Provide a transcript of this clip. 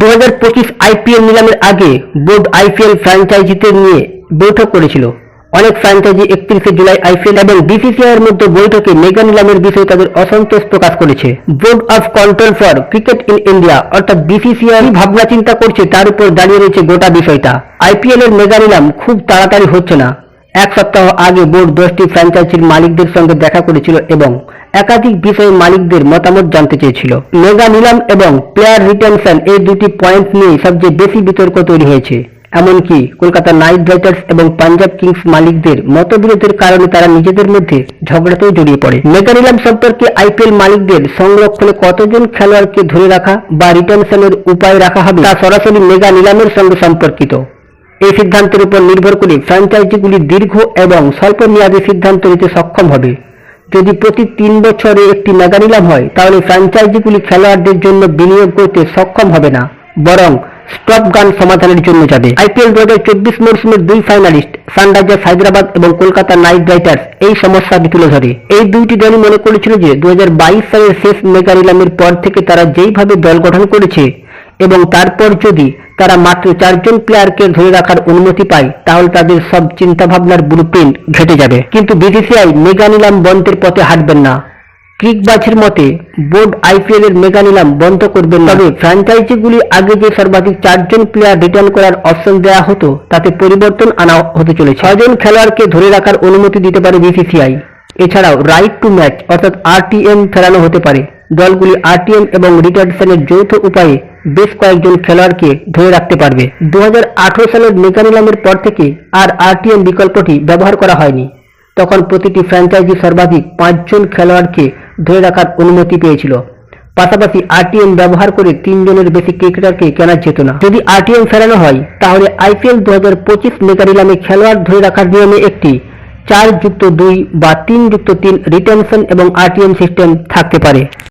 দু পঁচিশ আইপিএল নিলামের আগে বোর্ড আইপিএল ফ্র্যাঞ্চাইজিতে নিয়ে বৈঠক করেছিল। অনেক ফ্র্যাঞ্চাইজি একত্রিশে জুলাই আইপিএল এবং বিসিসিআই এর মধ্যে বৈঠকে মেগা নিলামের বিষয়ে তাদের অসন্তোষ প্রকাশ করেছে। Board of control for cricket in India অর্থাৎ বিসিসিআই ভাবনা চিন্তা করছে তার উপর দাঁড়িয়ে রয়েছে গোটা বিষয়টা। আইপিএল এর মেগা নিলাম খুব তাড়াতাড়ি হচ্ছে না। এক সপ্তাহ আগে বোর্ড দশটি ফ্র্যাঞ্চাইজির মালিকদের সঙ্গে দেখা করেছিল এবং একাধিক বিষয়ে মালিকদের মতামত জানতে চেয়েছিল। মেগা নিলাম এবং প্লেয়ার রিটেনশন এই দুটি পয়েন্ট নিয়ে সবচেয়ে বেশি বিতর্ক তৈরি হয়েছে। এমনকি কলকাতা নাইট রাইডার্স এবং পাঞ্জাব কিংস মালিকদের মতবিরোধের কারণে তারা নিজেদের মধ্যে ঝগড়াতেও জড়িয়ে পড়ে। মেগা নিলাম সম্পর্কে আইপিএল মালিকদের সংরক্ষণে কতজন খেলোয়াড়কে ধরে রাখা বা রিটেনশনের উপায় রাখা হবে তা সরাসরি মেগা নিলামের সঙ্গে সম্পর্কিত। এই সিদ্ধান্তের উপর নির্ভর করে ফ্র্যাঞ্চাইজিগুলি দীর্ঘ এবং স্বল্প মেয়াদী সিদ্ধান্ত নিতে সক্ষম হবে। যদি প্রতি তিন বছরে একটি মেগা নিলাম হয়, তাহলে ফ্র্যাঞ্চাইজিগুলি খেলোয়াড়দের জন্য বিনিয়োগ করতে সক্ষম হবে না, বরং স্টপ গান সমাধানের জন্য যাবে। আইপিএল দু হাজার চব্বিশ মরশুমের দুই ফাইনালিস্ট সানরাইজার্স হায়দ্রাবাদ এবং কলকাতা নাইট রাইডার্স, এই সমস্যাটি তুলে ধরে। এই দুইটি দলই মনে করেছিল যে দু হাজার বাইশ সালের শেষ মেগা নিলামের পর থেকে তারা যেইভাবে দল গঠন করেছে এবং তারপর যদি তারা মাত্র চারজন প্লেয়ারকে ধরে রাখার অনুমতি পায়, তাহলে তাদের সব চিন্তাভাবনার ব্লুপ্রিন্ট ঘেটে যাবে। কিন্তু বিসিসিআই মেগা নিলাম বন্ধের পথে হাঁটবেন না। ক্রিকবাজের মতে, বোর্ড আইপিএল এর মেগা নিলাম বন্ধ করবেন। তবে ফ্র্যাঞ্চাইজিগুলি আগে যে সর্বাধিক চারজন প্লেয়ার রিটার্ন করার অপশন দেওয়া হতো, তাতে পরিবর্তন আনা হতে চলেছে। ছয়জন খেলোয়াড়কে ধরে রাখার অনুমতি দিতে পারে বিসিসিআই এছাড়াও রাইট টু ম্যাচ অর্থাৎ আরটিএম ফেরানো হতে পারে। দলগুলি আরটিএম এবং রিটার্নশনের যৌথ উপায়ে বেশ কয়েকজন খেলোয়াড়কে ধরে রাখতে পারবে। দু হাজার আঠেরো সালের মেগা নিলামের পর থেকে আর আরটিএম বিকল্পটি ব্যবহার করা হয়নি। তখন প্রতিটি ফ্র্যাঞ্চাইজি সর্বাধিক পাঁচজন খেলোয়াড়কে ধরে রাখার অনুমতি পেয়েছিল। পাশাপাশি আরটিএম ব্যবহার করে তিনজনের বেশি ক্রিকেটারকে কেনা যেত না। যদি আরটিএম ফেরানো হয়, তাহলে আইপিএল দু হাজার পঁচিশ মেগা নিলামে খেলোয়াড় ধরে রাখার নিয়মে একটি চার যুক্ত দুই বা তিন যুক্ত তিন রিটেনশন এবং আরটিএম সিস্টেম থাকতে পারে।